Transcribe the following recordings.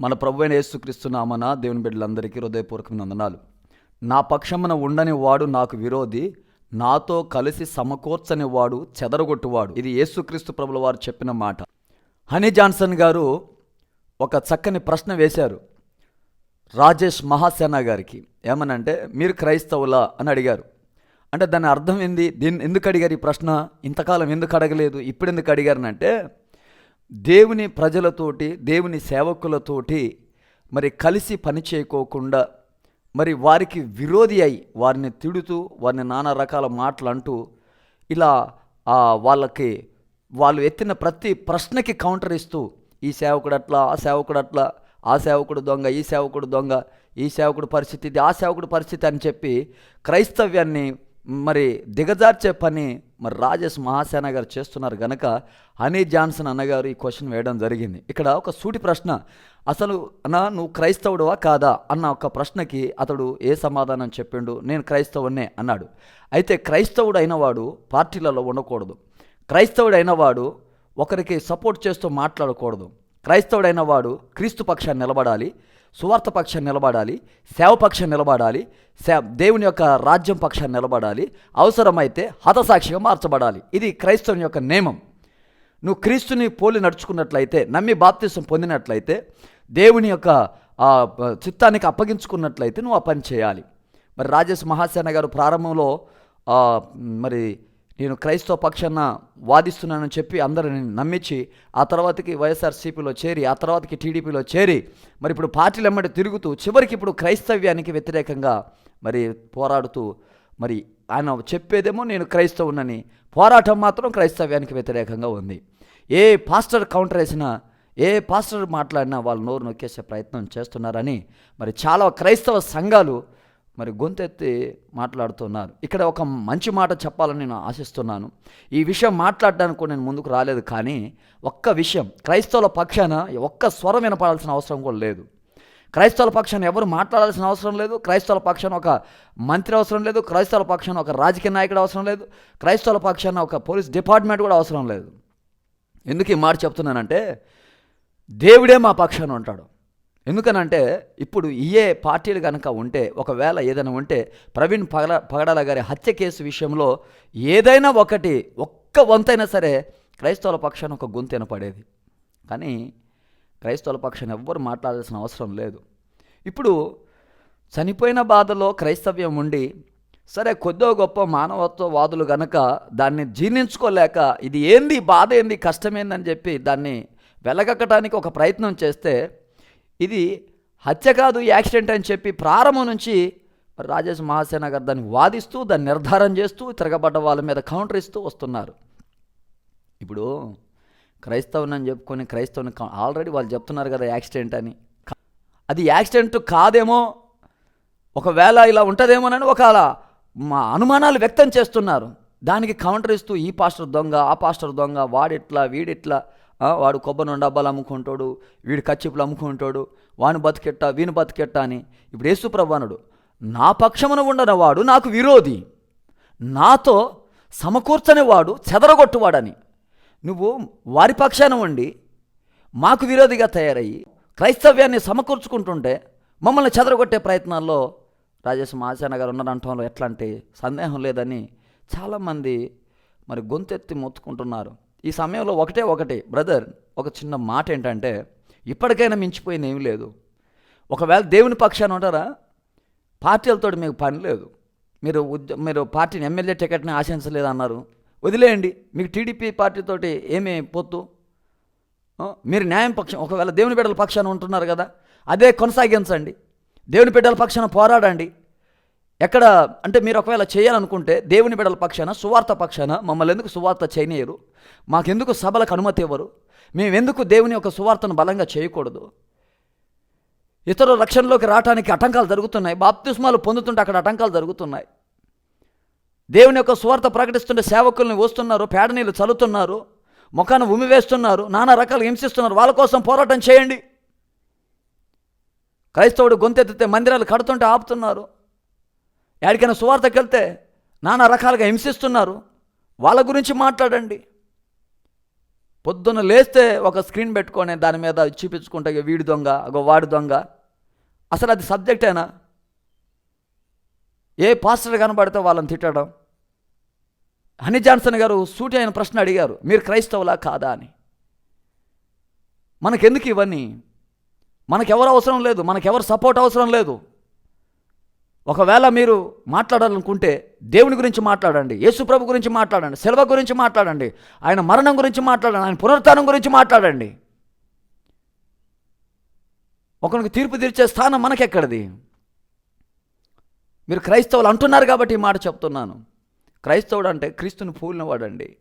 మన ప్రభు అయిన యేసుక్రీస్తు నామన దేవుని బిడ్డలందరికీ హృదయపూర్వక నందనాలు నా పక్షమున ఉండని వాడు నాకు విరోధి నాతో కలిసి సమకూర్చని వాడు చెదరగొట్టువాడు. ఇది యేసుక్రీస్తు ప్రభుల వారు చెప్పిన మాట. హనీ జాన్సన్ గారు ఒక చక్కని ప్రశ్న వేశారు రాజేష్ మహాసేన గారికి. ఏమనంటే మీరు క్రైస్తవులా అని అడిగారు. అంటే దాని అర్థం ఏంది? దీన్ని ఎందుకు అడిగారు ఈ ప్రశ్న? ఇంతకాలం ఎందుకు అడగలేదు? ఇప్పుడు ఎందుకు అడిగారనంటే దేవుని ప్రజలతోటి దేవుని సేవకులతోటి మరి కలిసి పని చేయకోకుండా మరి వారికి విరోధి అయి వారిని తిడుతూ వారిని నానా రకాల మాటలు అంటూ ఇలా వాళ్ళకి వాళ్ళు ఎత్తిన ప్రతి ప్రశ్నకి కౌంటర్ ఇస్తూ ఈ సేవకుడు అట్లా ఆ సేవకుడు అట్లా ఆ సేవకుడు దొంగ ఈ సేవకుడు దొంగ ఈ సేవకుడు పరిస్థితి ఇది ఆ సేవకుడు పరిస్థితి అని చెప్పి క్రైస్తవ్యాన్ని మరి దిగజార్చే పని మరి రాజేష్ మహాసేన గారు చేస్తున్నారు గనక హనీ జాన్సన్ అన్నగారు ఈ క్వశ్చన్ వేయడం జరిగింది. ఇక్కడ ఒక సూటి ప్రశ్న అసలు నా నువ్వు క్రైస్తవుడువా కాదా అన్న ఒక ప్రశ్నకి అతడు ఏ సమాధానం చెప్పిండు నేను క్రైస్తవునే అన్నాడు. అయితే క్రైస్తవుడు అయినవాడు పార్టీలలో ఉండకూడదు. క్రైస్తవుడైన వాడు ఒకరికి సపోర్ట్ చేస్తూ మాట్లాడకూడదు. క్రైస్తవుడైన వాడు క్రీస్తు పక్షాన్ని నిలబడాలి. సువార్త పక్షాన్ని నిలబడాలి సేవ పక్షాన్ని నిలబడాలి సే దేవుని యొక్క రాజ్యం పక్షాన్ని నిలబడాలి అవసరమైతే హతసాక్షిగా మార్చబడాలి. ఇది క్రైస్తవుని యొక్క నియమం. నువ్వు క్రీస్తుని పోలి నడుచుకున్నట్లయితే నమ్మి బాప్తిసం పొందినట్లయితే దేవుని యొక్క చిత్తానికి అప్పగించుకున్నట్లయితే నువ్వు ఆ పని చేయాలి. మరి రాజేష్ మహాసేన గారు ప్రారంభంలో మరి నేను క్రైస్తవ పక్షాన వాదిస్తున్నానని చెప్పి అందరిని నమ్మించి ఆ తర్వాతకి వైఎస్ఆర్సీపీలో చేరి ఆ తర్వాతకి టీడీపీలో చేరి మరి ఇప్పుడు పార్టీలు ఎమ్మటి తిరుగుతూ చివరికి ఇప్పుడు క్రైస్తవ్యానికి వ్యతిరేకంగా మరి పోరాడుతూ మరి ఆయన చెప్పేదేమో నేను క్రైస్తవునని పోరాటం మాత్రం క్రైస్తవ్యానికి వ్యతిరేకంగా ఉంది. ఏ పాస్టర్ కౌంటర్ వేసినా ఏ పాస్టర్ మాట్లాడినా వాళ్ళు నోరు నొక్కేసే ప్రయత్నం చేస్తున్నారని మరి చాలా క్రైస్తవ సంఘాలు మరి గొంతెత్తి మాట్లాడుతున్నారు. ఇక్కడ ఒక మంచి మాట చెప్పాలని నేను ఆశిస్తున్నాను. ఈ విషయం మాట్లాడడానికి నేను ముందుకు రాలేదు కానీ ఒక్క విషయం క్రైస్తవుల పక్షాన ఒక్క స్వరం వినపడాల్సిన అవసరం కూడా లేదు. క్రైస్తవుల పక్షాన ఎవరు మాట్లాడాల్సిన అవసరం లేదు. క్రైస్తవుల పక్షాన ఒక మంత్రి అవసరం లేదు. క్రైస్తవుల పక్షాన ఒక రాజకీయ నాయకుడు అవసరం లేదు. క్రైస్తవుల పక్షాన ఒక పోలీస్ డిపార్ట్మెంట్ కూడా అవసరం లేదు. ఎందుకు ఈ మాట చెప్తున్నానంటే దేవుడే మా పక్షాన ఉంటాడు. ఎందుకనంటే ఇప్పుడు ఏ పార్టీలు కనుక ఉంటే ఒకవేళ ఏదైనా ఉంటే ప్రవీణ్ పగల పగడాల గారి హత్య కేసు విషయంలో ఏదైనా ఒకటి ఒక్క వంతైనా సరే క్రైస్తవుల పక్షాన ఒక గొంతెన పడేది కానీ క్రైస్తవుల పక్షాన ఎవ్వరు మాట్లాడాల్సిన అవసరం లేదు. ఇప్పుడు చనిపోయిన బాధలో క్రైస్తవ్యం ఉండి సరే కొద్దో గొప్ప మానవత్వవాదులు గనక దాన్ని జీర్ణించుకోలేక ఇది ఏంది బాధ ఏంది కష్టమేందని చెప్పి దాన్ని వెలగక్కటానికి ఒక ప్రయత్నం చేస్తే ఇది హత్య కాదు యాక్సిడెంట్ అని చెప్పి ప్రారంభం నుంచి రాజేష్ మహాసేన గారు దాన్ని వాదిస్తూ దాన్ని నిర్ధారం చేస్తూ తిరగబడ్డ వాళ్ళ మీద కౌంటర్ ఇస్తూ వస్తున్నారు. ఇప్పుడు క్రైస్తవుని అని చెప్పుకొని క్రైస్తవుని ఆల్రెడీ వాళ్ళు చెప్తున్నారు కదా యాక్సిడెంట్ అని. అది యాక్సిడెంట్ కాదేమో ఒకవేళ ఇలా ఉంటుందేమోనని ఒక మా అనుమానాలు వ్యక్తం చేస్తున్నారు. దానికి కౌంటర్ ఇస్తూ ఈ పాస్టర్ దొంగ ఆ పాస్టర్ దొంగ వాడిట్లా వీడిట్లా వాడు కొబ్బరి డబ్బాలు అమ్ముకుంటాడు వీడు కచ్చిపులు అమ్ముకుంటాడు వాని బతికెట్ట వీని బతికెట్ట అని. ఇప్పుడు యేసుప్రభానుడు నా పక్షమున ఉండని వాడు నాకు విరోధి. నాతో సమకూర్చని వాడు చెదరగొట్టువాడని. నువ్వు వారి పక్షాన ఉండి మాకు విరోధిగా తయారయ్యి క్రైస్తవ్యాన్ని సమకూర్చుకుంటుంటే మమ్మల్ని చెదరగొట్టే ప్రయత్నాల్లో రాజేష్ మహాసేన గారు ఉన్నారంటంలో ఎట్లా అంటే సందేహం లేదని చాలామంది మరి గొంతెత్తి మొత్తుకుంటున్నారు. ఈ సమయంలో ఒకటే ఒకటి. బ్రదర్ ఒక చిన్న మాట ఏంటంటే ఇప్పటికైనా మించిపోయింది ఏమీ లేదు. ఒకవేళ దేవుని పక్షాన ఉంటారా? పార్టీలతో మీకు పని లేదు. మీరు ఉద్య మీరు పార్టీని ఎమ్మెల్యే టికెట్ని ఆశించలేదు అన్నారు. వదిలేయండి. మీకు టీడీపీ పార్టీతోటి ఏమీ పొత్తు? మీరు న్యాయం పక్షం ఒకవేళ దేవుని బిడ్డల పక్షాన ఉంటున్నారు కదా అదే కొనసాగించండి. దేవుని బిడ్డల పక్షాన పోరాడండి. ఎక్కడ అంటే మీరు ఒకవేళ చేయాలనుకుంటే దేవుని బిడల పక్షాన సువార్త పక్షాన మమ్మల్ని ఎందుకు సువార్త చేయనీయరు? మాకెందుకు సభలకు అనుమతి ఇవ్వరు? మేము ఎందుకు దేవుని యొక్క సువార్తను బలంగా చేయకూడదు? ఇతరుల రక్షణలోకి రావడానికి ఆటంకాలు జరుగుతున్నాయి. బాప్తిస్మాలు పొందుతుంటే అక్కడ ఆటంకాలు జరుగుతున్నాయి. దేవుని యొక్క సువార్త ప్రకటిస్తుంటే సేవకుల్ని వస్తున్నారు పేడ నీళ్ళు చల్లుతున్నారు ముఖాన్ని ఉమి వేస్తున్నారు నానా రకాలు హింసిస్తున్నారు. వాళ్ళ కోసం పోరాటం చేయండి. క్రైస్తవుడు గొంతెత్తితే మందిరాలు కడుతుంటే ఆపుతున్నారు. ఎక్కడికైనా సువార్తకి వెళ్తే నానా రకాలుగా హింసిస్తున్నారు. వాళ్ళ గురించి మాట్లాడండి. పొద్దున్న లేస్తే ఒక స్క్రీన్ పెట్టుకొని దాని మీద చూపించుకుంటే వీడి దొంగ ఒక వాడి దొంగ. అసలు అది సబ్జెక్టేనా ఏ పాస్టర్ కనబడితే వాళ్ళని తిట్టడం? హనీ జాన్సన్ గారు సూటి అయిన ప్రశ్న అడిగారు మీరు క్రైస్తవులా కాదా అని. మనకెందుకు ఇవన్నీ? మనకెవరు అవసరం లేదు మనకెవరు సపోర్ట్ అవసరం లేదు. ఒకవేళ మీరు మాట్లాడాలనుకుంటే దేవుని గురించి మాట్లాడండి యేసుప్రభు గురించి మాట్లాడండి సెలవు గురించి మాట్లాడండి ఆయన మరణం గురించి మాట్లాడండి ఆయన పునరుత్థానం గురించి మాట్లాడండి. ఒకరికి తీర్పు తీర్చే స్థానం మనకెక్కడిది? మీరు క్రైస్తవులు అంటున్నారు కాబట్టి ఈ మాట చెప్తున్నాను. క్రైస్తవుడు అంటే క్రీస్తుని పోలినవాడండి.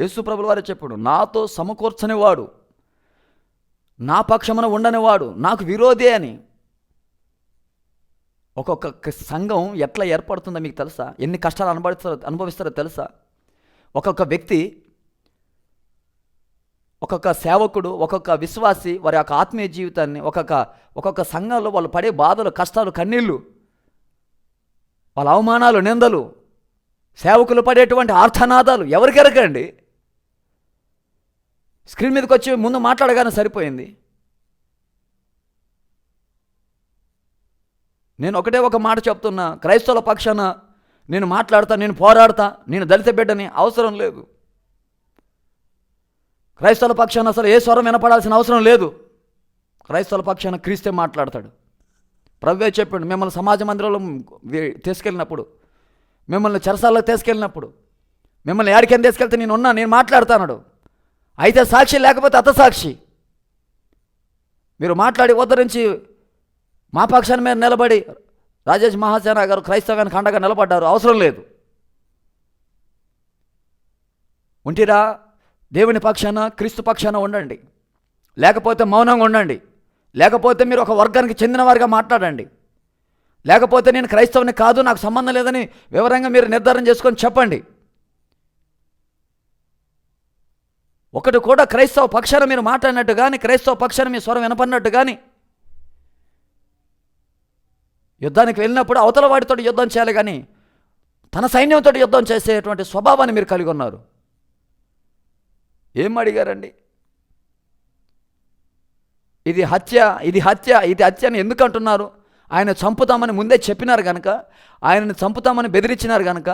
యేసుప్రభుల వారే చెప్పాడు నాతో సమకూర్చనివాడు నా పక్షమున ఉండనివాడు నాకు విరోధి అని. ఒక్కొక్క సంఘం ఎట్లా ఏర్పడుతుందో మీకు తెలుసా? ఎన్ని కష్టాలు అనుభవిస్తారో అనుభవిస్తారో తెలుసా? ఒక్కొక్క వ్యక్తి ఒక్కొక్క సేవకుడు ఒక్కొక్క విశ్వాసి వారి యొక్క ఆత్మీయ జీవితాన్ని ఒక్కొక్క ఒక్కొక్క సంఘంలో వాళ్ళు పడే బాధలు కష్టాలు కన్నీళ్ళు వాళ్ళ అవమానాలు నిందలు సేవకులు పడేటువంటి ఆర్థనాదాలు ఎవరికెరకండి స్క్రీన్ మీదకి వచ్చి ముందు మాట్లాడగానే సరిపోయింది. నేను ఒకటే ఒక మాట చెప్తున్నా. క్రైస్తవుల పక్షాన నేను మాట్లాడతా నేను పోరాడతా నేను దళిత బిడ్డని అవసరం లేదు. క్రైస్తవుల పక్షాన అసలు ఏ స్వరం వినపడాల్సిన అవసరం లేదు. క్రైస్తవుల పక్షాన క్రీస్తే మాట్లాడతాడు. ప్రవ్వే చెప్పాడు మిమ్మల్ని సమాజ మందిరంలో తీసుకెళ్ళినప్పుడు మిమ్మల్ని చెరసాలకు తీసుకెళ్ళినప్పుడు మిమ్మల్ని ఎక్కడికైనా తీసుకెళ్తే నేను ఉన్నా నేను మాట్లాడతానడు అయితే సాక్షి లేకపోతే అత సాక్షి మీరు మాట్లాడి ఉద్ధరించి మా పక్షాన మీద నిలబడి రాజేష్ మహాసేన గారు క్రైస్తవానికి అండగా నిలబడ్డారు. అవసరం లేదు. ఉంటిరా? దేవుని పక్షాన క్రీస్తు పక్షాన ఉండండి. లేకపోతే మౌనంగా ఉండండి. లేకపోతే మీరు ఒక వర్గానికి చెందినవారిగా మాట్లాడండి. లేకపోతే నేను క్రైస్తవుని కాదు నాకు సంబంధం లేదని వివరంగా మీరు నిర్ధారణ చేసుకొని చెప్పండి. ఒకటి కూడా క్రైస్తవ పక్షాన మీరు మాట్లాడినట్టు కానీ క్రైస్తవ పక్షాన మీ స్వరం వినపడినట్టు కానీ యుద్ధానికి వెళ్ళినప్పుడు అవతల వాడితో యుద్ధం చేయాలి కానీ తన సైన్యంతో యుద్ధం చేసేటువంటి స్వభావాన్ని మీరు కలిగి ఉన్నారు. ఏం అడిగారండి? ఇది హత్య ఇది హత్య ఇది హత్య అని ఎందుకు అంటున్నారు? ఆయన చంపుతామని ముందే చెప్పినారు కనుక ఆయనను చంపుతామని బెదిరించినారు కనుక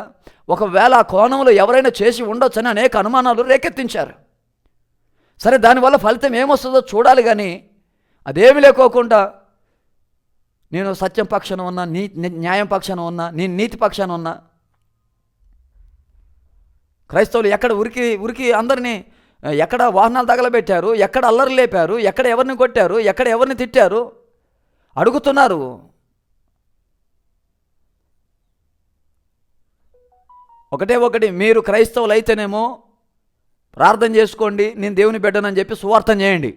ఒకవేళ ఆ కోణంలో ఎవరైనా చేసి ఉండొచ్చని అనేక అనుమానాలు రేకెత్తించారు. సరే దానివల్ల ఫలితం ఏమొస్తుందో చూడాలి కానీ అదేమి లేకోకుండా నేను సత్యం పక్షాన ఉన్నా నీ న్యాయం పక్షాన ఉన్నా నేను నీతి పక్షాన ఉన్నా క్రైస్తవులు ఎక్కడ ఉరికి ఉరికి అందరినీ ఎక్కడ వాహనాలు తగలబెట్టారు ఎక్కడ అల్లరి లేపారు ఎక్కడ ఎవరిని కొట్టారు ఎక్కడ ఎవరిని తిట్టారు అడుగుతున్నారు. ఒకటే ఒకటి మీరు క్రైస్తవులు అయితేనేమో ప్రార్థన చేసుకోండి నేను దేవుని బిడ్డనని చెప్పి సువార్థం చేయండి.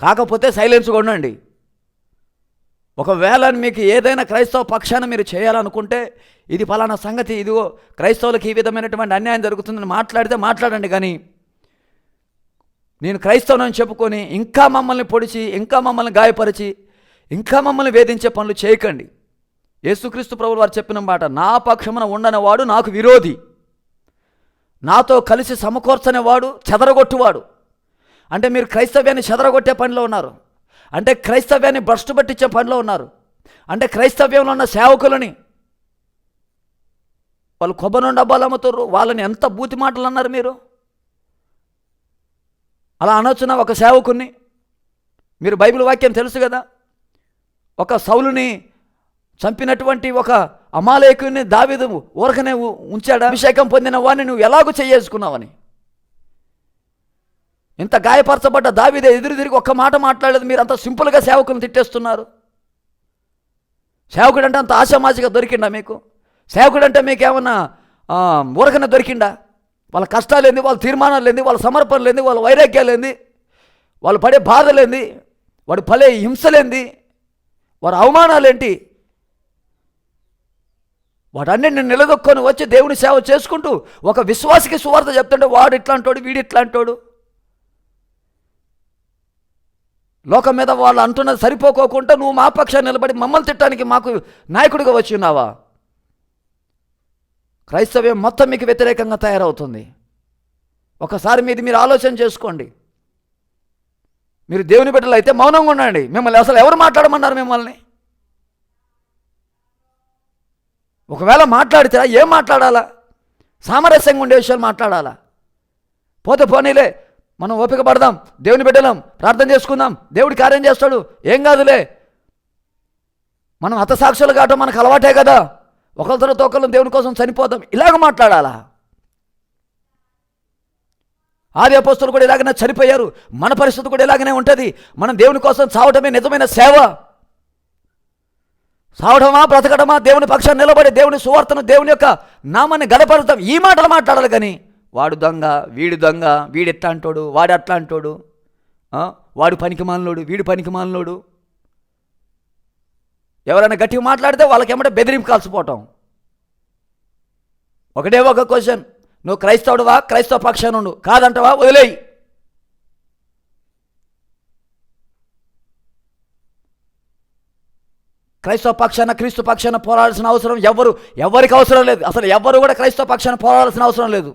కాకపోతే సైలెన్స్గా ఉండండి. ఒకవేళ మీకు ఏదైనా క్రైస్తవ పక్షాన మీరు చేయాలనుకుంటే ఇది ఫలానా సంగతి ఇదిగో క్రైస్తవులకు ఈ విధమైనటువంటి అన్యాయం జరుగుతుందని మాట్లాడితే మాట్లాడండి కానీ నేను క్రైస్తవునని చెప్పుకొని ఇంకా మమ్మల్ని పొడిచి ఇంకా మమ్మల్ని గాయపరిచి ఇంకా మమ్మల్ని వేధించే పనులు చేయకండి. యేసుక్రీస్తు ప్రభులు వారు చెప్పిన మాట నా పక్షమున ఉండనివాడు నాకు విరోధి. నాతో కలిసి సమకూర్చనివాడు చెదరగొట్టువాడు. అంటే మీరు క్రైస్తవ్యాన్ని చెదరగొట్టే పనిలో ఉన్నారు. అంటే క్రైస్తవ్యాన్ని భ్రష్టు పట్టించే పనిలో ఉన్నారు. అంటే క్రైస్తవ్యంలో ఉన్న సేవకులని వాళ్ళు కొబ్బరి డబ్బాలు అమ్ముతారు వాళ్ళని ఎంత బూతి మాటలు అన్నారు మీరు? అలా అనొచ్చున ఒక సేవకుని మీరు బైబిల్ వాక్యం తెలుసు కదా? ఒక సౌలుని చంపినటువంటి ఒక అమాలయకుని దావిదు ఊరకనే ఉంచాడు? అభిషేకం పొందిన వాడిని నువ్వు ఎలాగూ చేసుకున్నావని ఇంత గాయపరచబడ్డ దావీదే ఎదురు తిరిగి ఒక్క మాట మాట్లాడలేదు. మీరు అంత సింపుల్గా సేవకుని తిట్టేస్తున్నారు. సేవకుడు అంటే అంత ఆశామాసిగా దొరికిండా మీకు? సేవకుడు అంటే మీకు ఏమన్నా ఊరకనే దొరికిండా? వాళ్ళ కష్టాలు ఏంది? వాళ్ళ తీర్మానాలు ఏంది? వాళ్ళ సమర్పణలు ఏంది? వాళ్ళ వైరాగ్యాలు ఏంది? వాళ్ళు పడే బాధలేంది వాడు పడే హింసలేంది వారి అవమానాలు ఏంటి? వాటన్నిటిని నిలదొక్కొని వచ్చి దేవుని సేవ చేసుకుంటూ ఒక విశ్వాసికి సువార్త చెప్తుంటే వాడు ఇట్లాంటోడు వీడు ఇట్లాంటోడు. లోకం మీద వాళ్ళు అంటున్నది సరిపోకోకుండా నువ్వు మా పక్షాన్ని నిలబడి మమ్మల్ని తిట్టడానికి మాకు నాయకుడిగా వచ్చి ఉన్నావా? క్రైస్తవ్యం మొత్తం మీకు వ్యతిరేకంగా తయారవుతుంది. ఒకసారి మీది మీరు ఆలోచన చేసుకోండి. మీరు దేవుని బిడ్డలు అయితే మౌనంగా ఉండండి. మిమ్మల్ని అసలు ఎవరు మాట్లాడమన్నారు మిమ్మల్ని? ఒకవేళ మాట్లాడితే ఏం మాట్లాడాలా? సామరస్యంగా ఉండే విషయాలు మాట్లాడాలా? పోతే పోనీలే మనం ఓపిక పడదాం దేవుని బిడ్డలం ప్రార్థన చేసుకుందాం దేవుడి కార్యం చేస్తాడు. ఏం కాదులే. మనం హతసాక్షులు కావటం మనకు అలవాటే కదా. ఒకరితో తర్వాత దేవుని కోసం చనిపోదాం. ఇలాగ మాట్లాడాలా? ఆది అపోస్తులు కూడా ఇలాగనే చనిపోయారు. మన పరిస్థితి కూడా ఇలాగనే ఉంటుంది. మనం దేవుని కోసం చావటమే నిజమైన సేవ. సావడమా బ్రతకడమా దేవుని పక్షాన్ని నిలబడి దేవుని సువార్తను దేవుని యొక్క నామాన్ని గడపడతాం ఈ మాటలు మాట్లాడాలి కానీ వాడు దొంగ వీడు దొంగ వీడు ఎట్లా అంటాడు వాడు అట్లా అంటాడు వాడు పనికి మానలోడు వీడు పనికి మానలోడు ఎవరైనా గట్టిగా మాట్లాడితే వాళ్ళకి ఏమంటే బెదిరింపు కలిసిపోవటం ఒకటే ఒక క్వశ్చన్. నువ్వు క్రైస్తవుడువా క్రైస్తవ పక్షాన ఉండు కాదంటవా? వదిలేయి. క్రైస్తవ పక్షాన క్రీస్తు పక్షాన పోరాడాల్సిన అవసరం ఎవరు? ఎవరికి అవసరం లేదు. అసలు ఎవరు కూడా క్రైస్తవ పక్షాన పోరాడాల్సిన అవసరం లేదు.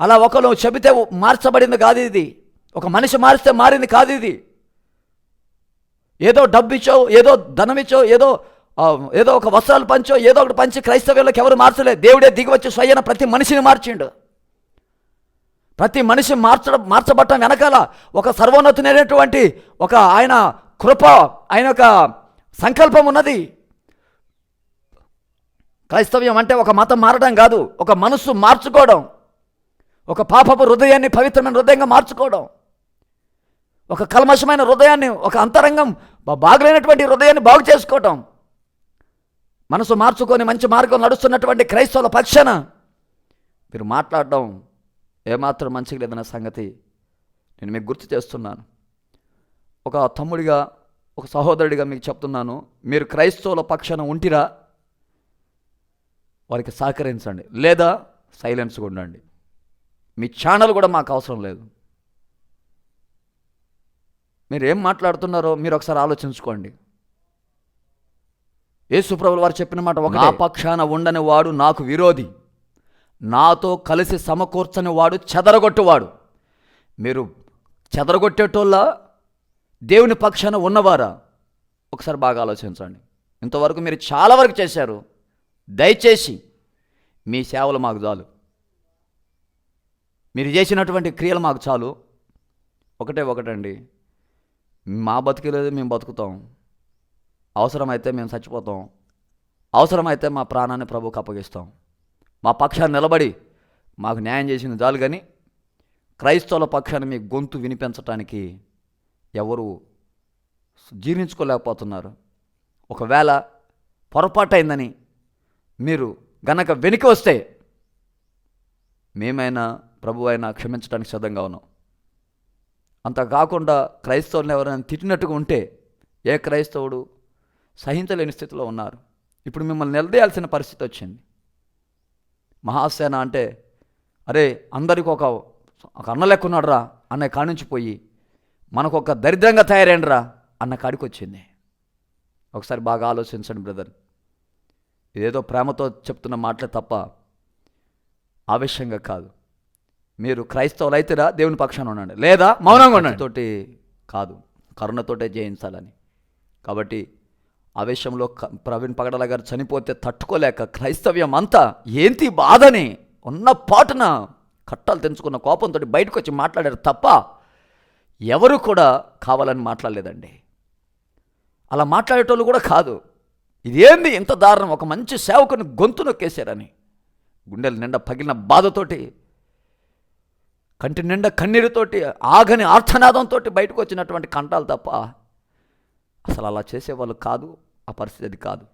అలా ఒకరు చెబితే మార్చబడింది కాదు ఇది. ఒక మనిషి మారిస్తే మారింది కాదు ఇది. ఏదో డబ్బు ఇచ్చో ఏదో ధనం ఇచ్చో ఏదో ఏదో ఒక వస్త్రాలు పంచో ఏదో ఒకటి పంచి క్రైస్తవ్యులకు ఎవరు మార్చలేదు దేవుడే దిగి వచ్చి స్వయన ప్రతి మనిషిని మార్చిండు. ప్రతి మనిషి మార్చడం మార్చబట్టం వెనకాల ఒక సర్వోన్నతునైనటువంటి ఒక ఆయన కృప ఆయన యొక్క సంకల్పం ఉన్నది. క్రైస్తవ్యం అంటే ఒక మతం మారడం కాదు ఒక మనస్సు మార్చుకోవడం. ఒక పాపపు హృదయాన్ని పవిత్రమైన హృదయంగా మార్చుకోవడం. ఒక కల్మషమైన హృదయాన్ని ఒక అంతరంగం బాగలేనటువంటి బాగులేనటువంటి హృదయాన్ని బాగు చేసుకోవటం. మనసు మార్చుకొని మంచి మార్గం నడుస్తున్నటువంటి క్రైస్తవుల పక్షాన మీరు మాట్లాడడం ఏమాత్రం మంచిగా లేదన్న సంగతి నేను మీకు గుర్తు చేస్తున్నాను. ఒక తమ్ముడిగా ఒక సహోదరుడిగా మీకు చెప్తున్నాను. మీరు క్రైస్తవుల పక్షాన ఉంటిరా? వారికి సహకరించండి. లేదా సైలెన్స్గా ఉండండి. మీ ఛానల్ కూడా మాకు అవసరం లేదు. మీరు ఏం మాట్లాడుతున్నారో మీరు ఒకసారి ఆలోచించుకోండి. యేసుప్రభులు వారు చెప్పిన మాట ఒక నా పక్షాన ఉండని వాడు నాకు విరోధి. నాతో కలిసి సమకూర్చని వాడు చెదరగొట్టువాడు. మీరు చెదరగొట్టేటోళ్ళ దేవుని పక్షాన ఉన్నవారా? ఒకసారి బాగా ఆలోచించండి. ఇంతవరకు మీరు చాలా వరకు చేశారు. దయచేసి మీ సేవలు మాకు చాలు. మీరు చేసినటువంటి క్రియలు మాకు చాలు. ఒకటే ఒకటండి. మా బతికలేదు మేము బతుకుతాం. అవసరమైతే మేము చచ్చిపోతాం. అవసరమైతే మా ప్రాణాన్ని ప్రభుకు అప్పగిస్తాం. మా పక్షాన్ని నిలబడి మాకు న్యాయం చేసింది చాలు కానీ క్రైస్తవుల పక్షాన్ని మీ గొంతు వినిపించటానికి ఎవరు జీర్ణించుకోలేకపోతున్నారు. ఒకవేళ పొరపాటైందని మీరు గనక వెనుక వస్తే మేమైనా ప్రభు ఆయన క్షమించడానికి సిద్ధంగా ఉన్నాం. అంత కాకుండా క్రైస్తవులను ఎవరైనా తిట్టినట్టుగా ఉంటే ఏ క్రైస్తవుడు సహించలేని స్థితిలో ఉన్నారు. ఇప్పుడు మిమ్మల్ని నిలదీయాల్సిన పరిస్థితి వచ్చింది. మహాసేన అంటే అరే అందరికి ఒక ఒక అన్న లెక్క ఉన్నాడురా అన్న కాడి నుంచి పోయి మనకు ఒక దరిద్రంగా తయారైండ్రా అన్న కాడికి వచ్చింది. ఒకసారి బాగా ఆలోచించండి బ్రదర్. ఇదేదో ప్రేమతో చెప్తున్న మాటలే తప్ప ఆవేశంగా కాదు. మీరు క్రైస్తవులు అయితేరా దేవుని పక్షాన ఉండండి. లేదా మౌనంగా ఉండండి. తోటి కాదు. కరుణతోటే జయించాలని. కాబట్టి ఆవేశంలో క- ప్రవీణ్ పగడల గారు చనిపోతే తట్టుకోలేక క్రైస్తవ్యం అంతా ఏంటి బాధని ఉన్న పాటున కట్టాలు తెంచుకున్న కోపంతో బయటకు వచ్చి మాట్లాడారు తప్ప ఎవరు కూడా కావాలని మాట్లాడలేదండి. అలా మాట్లాడేటోళ్ళు కూడా కాదు. ఇదేంది ఇంత దారుణం? ఒక మంచి సేవకుని గొంతు నొక్కేశారని. గుండెల నిండా పగిలిన బాధతోటి కంటి నిండా కన్నీరుతోటి ఆగని ఆర్థనాదంతో బయటకు వచ్చినటువంటి కంటాలు తప్ప అసలు అలా చేసేవాళ్ళు కాదు ఆ పరిస్థితి అది కాదు.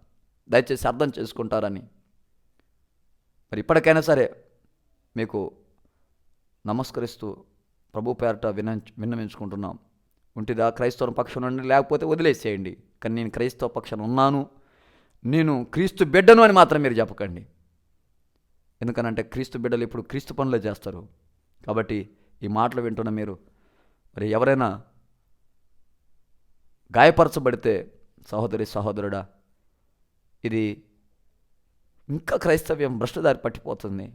దయచేసి అర్థం చేసుకుంటారని. మరి ఇప్పటికైనా సరే మీకు నమస్కరిస్తూ ప్రభు పేరట విన విన్నవించుకుంటున్నాం. ఉంటిదా క్రైస్తవ పక్షం నుండి? లేకపోతే వదిలేసేయండి. కానీ నేను క్రైస్తవ పక్షాన ఉన్నాను. నేను క్రీస్తు బిడ్డను అని మాత్రం మీరు చెప్పకండి. ఎందుకనంటే క్రీస్తు బిడ్డలు ఇప్పుడు క్రీస్తు పనులే చేస్తారు. కాబట్టి ఈ మాటలు వింటున్న మీరు మరి ఎవరైనా గాయపరచబడితే సహోదరి సహోదరుడా ఇది ఇంకా క్రైస్తవ్యం భ్రష్టదారి పట్టిపోతుంది.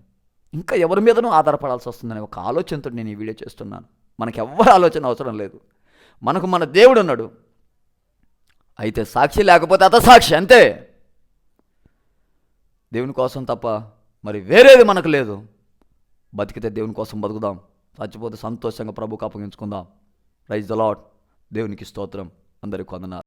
ఇంకా ఎవరి మీదనూ ఆధారపడాల్సి వస్తుందనే ఒక ఆలోచనతో నేను ఈ వీడియో చేస్తున్నాను. మనకి ఎవ్వరి ఆలోచన అవసరం లేదు. మనకు మన దేవుడు ఉన్నాడు. అయితే సాక్షి లేకపోతే అత సాక్షి అంతే. దేవుని కోసం తప్ప మరి వేరేది మనకు లేదు. బతికితే దేవుని కోసం బతుకుదాం. చచ్చిపోతే సంతోషంగా ప్రభుకు అప్పగించుకుందాం రైజ్ ద లాడ్ దేవునికి స్తోత్రం. అందరికి వందనాలు.